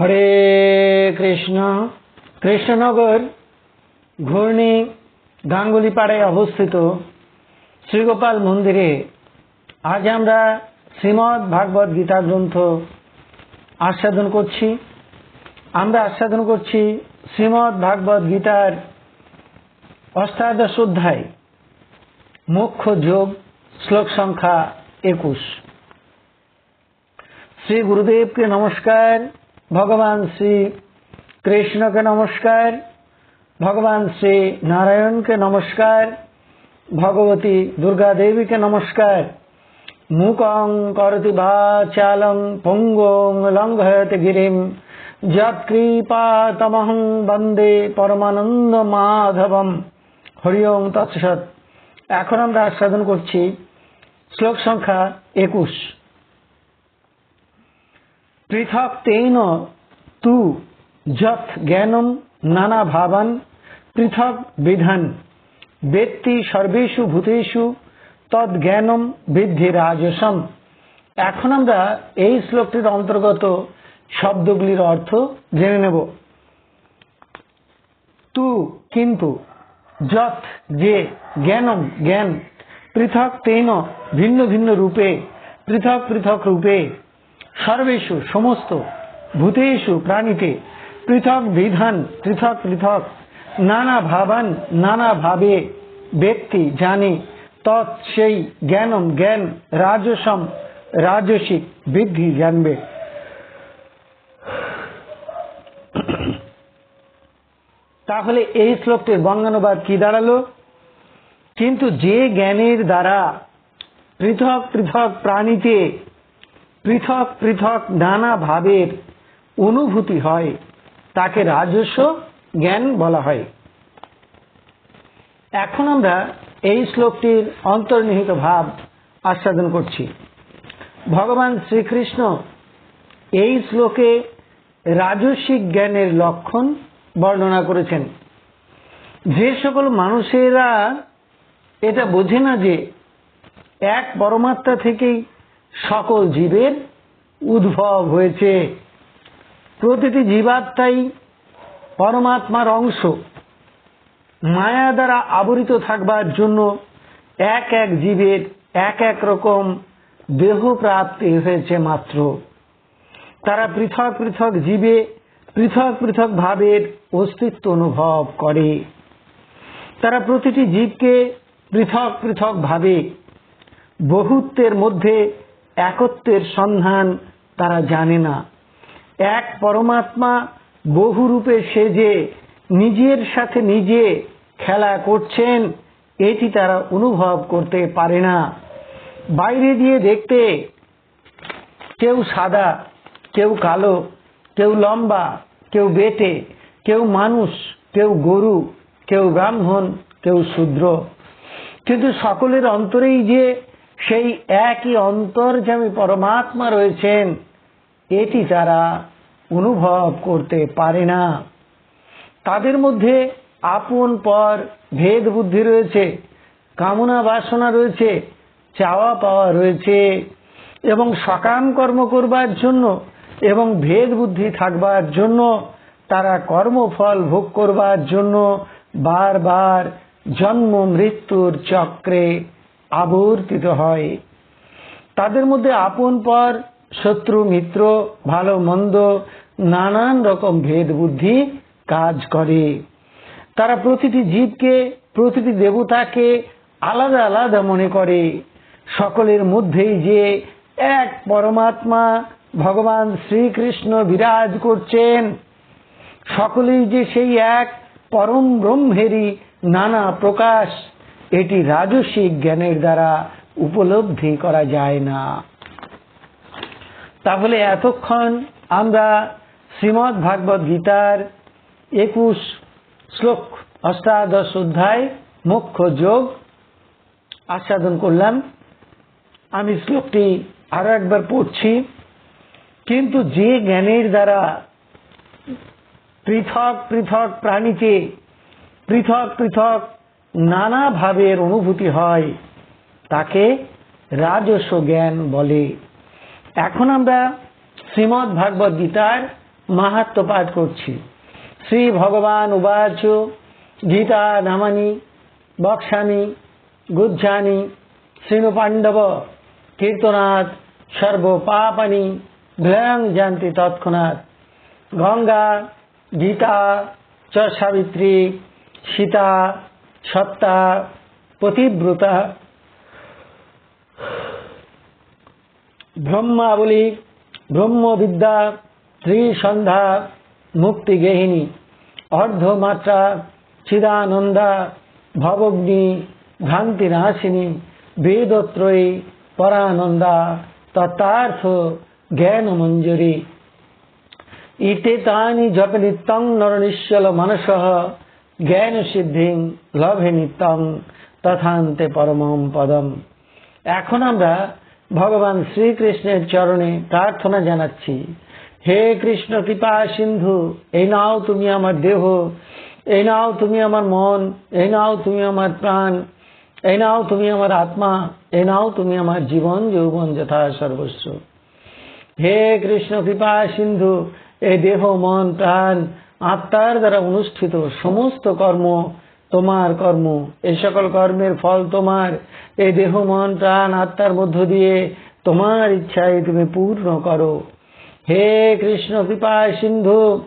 হরে কৃষ্ণ। কৃষ্ণনগর ঘূর্ণি গাঙ্গুলিপাড়ায় অবস্থিত শ্রীগোপাল মন্দিরে আজ আমরা শ্রীমৎ ভাগবত গীতা গ্রন্থ আস্বাদন করছি। আমরা আস্বাদন করছি শ্রীমৎ ভাগবত গীতার অষ্টাদশ অধ্যায়, মুখ্য যোগ, শ্লোক সংখ্যা একুশ। শ্রী গুরুদেবকে নমস্কার। ভগবান শ্রী কৃষ্ণকে নমস্কার, ভগবান শ্রী নারায়ণকে নমস্কার, ভগবতী দুর্গা দেবীকে নমস্কার। মুকং করতি ভাচালং পঙ্গং লঙ্ঘয়তে গিরিম। যৎকৃপাতমহং বন্দে পরমানন্দ মাধবম। হরি ওম তৎসৎ। এখন আমরা আস্বাদন করছি শ্লোক সংখ্যা একুশ। পৃথক তেন তু যথ জ্ঞানম নানা ভাবান, পৃথক বিধান। ব্যক্তি সর্বেষু ভূতেষু তদ জ্ঞানম বৃদ্ধি রাজসম। এখন আমরা এই শ্লোকটির অন্তর্গত শব্দগুলির অর্থ জেনে নেব। তু কিন্তু যথ যে জ্ঞানম জ্ঞান, পৃথক তেন ভিন্ন ভিন্ন রূপে, পৃথক পৃথক রূপে। সর্বেষু, সমস্ত ভূতেষু প্রাণীতে পৃথক বিধান, পৃথক পৃথক, নানা ভাবান, নানা ভাবে ব্যক্তি জানে, তৎ সেই জ্ঞানম, জ্ঞান রাজসম রাজসিক বৃদ্ধি জানবে। তাহলে এই শ্লোকটির বঙ্গানুবাদ কি দাঁড়াল? কিন্তু যে জ্ঞানের দ্বারা পৃথক পৃথক প্রাণীতে পৃথক পৃথক নানা ভাবের অনুভূতি হয়। তাকে রাজস্ব জ্ঞান বলা হয়। এখন আমরা এই শ্লোকটির অন্তর্নিহিত ভাব আস্বাদন করছি। ভগবান শ্রীকৃষ্ণ এই শ্লোকে রাজস্বিক জ্ঞানের লক্ষণ বর্ণনা করেছেন। যে সকল মানুষেরা এটা বোঝে না যে এক পরমাত্মা থেকেই সকল জীবের উদ্ভব হয়েছে। প্রতিটি জীবাত্মাই পরমাত্মার অংশ। মায়া দ্বারা আবরিত থাকবার জন্য এক এক জীবের এক এক রকম দেহ প্রাপ্তি হয়েছে মাত্র। তারা পৃথক পৃথক জীবে পৃথক পৃথক ভাবের অস্তিত্ব অনুভব করে। তারা প্রতিটি জীবকে পৃথক পৃথক ভাবে বহুত্বের মধ্যে একত্বের সন্ধান তারা জানে না। এক পরমাত্মা বহুরূপে সেজে, নিজের সাথে নিজে খেলা করছেন, এটি তারা অনুভব করতে পারে না। বাইরে দিয়ে দেখতে, কেউ সাদা, কেউ কালো, কেউ লম্বা, কেউ বেটে, কেউ মানুষ, কেউ গরু, কেউ ব্রাহ্মণ, কেউ শূদ্র। কিন্তু সকলের অন্তরেই যে সেই একই অন্তর্যামী পরমাত্মা রয়েছেন, এটি তারা অনুভব করতে পারে না, তাদের মধ্যে আপন পর ভেদ বুদ্ধি রয়েছে, কামনা বাসনা রয়েছে, চাওয়া পাওয়া রয়েছে, এবং সকাম কর্ম করবার জন্য এবং ভেদ বুদ্ধি থাকবার জন্য, তারা কর্মফল ভোগ করবার জন্য বারবার জন্ম মৃত্যুর চক্রে আবর্তিত হয়। তাদের মধ্যে আপন পর শত্রু, মিত্র, ভালো, মন্দ, নানান রকম ভেদ বুদ্ধি কাজ করে। তারা প্রতিটি জীবকে, প্রতিটি দেবতাকে আলাদা আলাদা মনে করে। সকলের মধ্যেই যে এক পরমাত্মা ভগবান শ্রীকৃষ্ণ বিরাজ করছেন, সকলেই যে সেই এক পরম ব্রহ্মেরই নানা প্রকাশ এটি রাজসিক জ্ঞানের দ্বারা উপলব্ধি করা যায় না। তাহলে এতক্ষণ আমরা শ্রীমৎ ভাগবত গীতার একুশ শ্লোক, অষ্টাদশ অধ্যায় মুখ্য যোগ আস্বাদন করলাম। আমি শ্লোকটি আরও একবার পড়ছি। কিন্তু যে জ্ঞানের দ্বারা পৃথক পৃথক প্রাণীকে, পৃথক পৃথক নানা ভাবের অনুভূতি হয়, তাকে রাজস্ব জ্ঞান বলে। এখন আমরা শ্রীমৎ ভাগবত গীতার মাহাত্ম পাঠ করছি। শ্রী ভগবান উবাচ গীতা নামানি বক্সামি, গুজ্জানি শ্রীণু পাণ্ডব কীর্তনাথ সর্ব পাপানি ভয়ং জানতি তৎক্ষণাৎ। গঙ্গা, গীতা চ সাবিত্রী, সীতা সত্তা, পতিব্রতা, ব্রহ্মাবলী, ব্রহ্মবিদ্যা, ত্রিসন্ধ্যা মুক্তিগেহিনী অর্ধমাত্রা, চিদানন্দা, ভবগ্নি, ভ্রান্তিনাশিনী, বেদত্রয়ী, পরানন্দা তত্তার্থ জ্ঞানমঞ্জুরি। ইতে তানি জপ নিত্যং নরনিশ্চল মানস জ্ঞান সিদ্ধিং লভে নিত্যং তথান্তে পরমম পদম। এখন আমরা ভগবান শ্রীকৃষ্ণের চরণে প্রার্থনা জানাচ্ছি, হে কৃষ্ণ কৃপা সিন্ধু, এই নাও তুমি আমার দেহ, এই নাও তুমি আমার মন, এই নাও তুমি আমার প্রাণ, এই নাও তুমি আমার আত্মা, এই নাও তুমি আমার জীবন, যৌবন যথা সর্বস্ব। হে কৃষ্ণ কৃপা সিন্ধু, এই দেহ, মন, প্রাণ আত্মার দ্বারা অনুষ্ঠিত সমস্ত কর্ম তোমার কর্ম। এই সকল কর্মের ফল তোমার। এই দেহ, মন, প্রাণ, আত্মার মধ্য দিয়ে তোমার ইচ্ছায় তুমি পূর্ণ করো। হে কৃষ্ণ কৃপা সিন্ধু,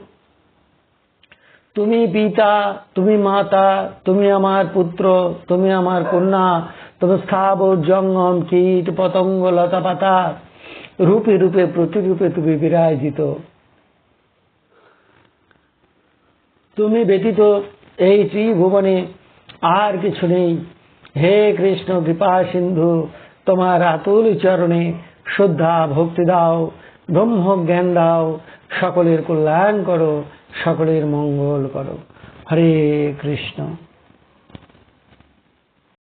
তুমি পিতা, তুমি মাতা, তুমি আমার পুত্র, তুমি আমার কন্যা, তুমি স্থাবর, জঙ্গম, কীট, পতঙ্গ লতা পাতা রূপে রূপে, প্রতিরূপে তুমি বিরাজিত। তুমি ব্যতীত এই ত্রিভুবনে আর কিছু নেই। হে কৃষ্ণ, কৃপা সিন্ধু, তোমার আতুল চরণে শ্রদ্ধা, ভক্তি দাও, ব্রহ্ম জ্ঞান দাও, সকলের কল্যাণ করো, সকলের মঙ্গল করো। হরে কৃষ্ণ।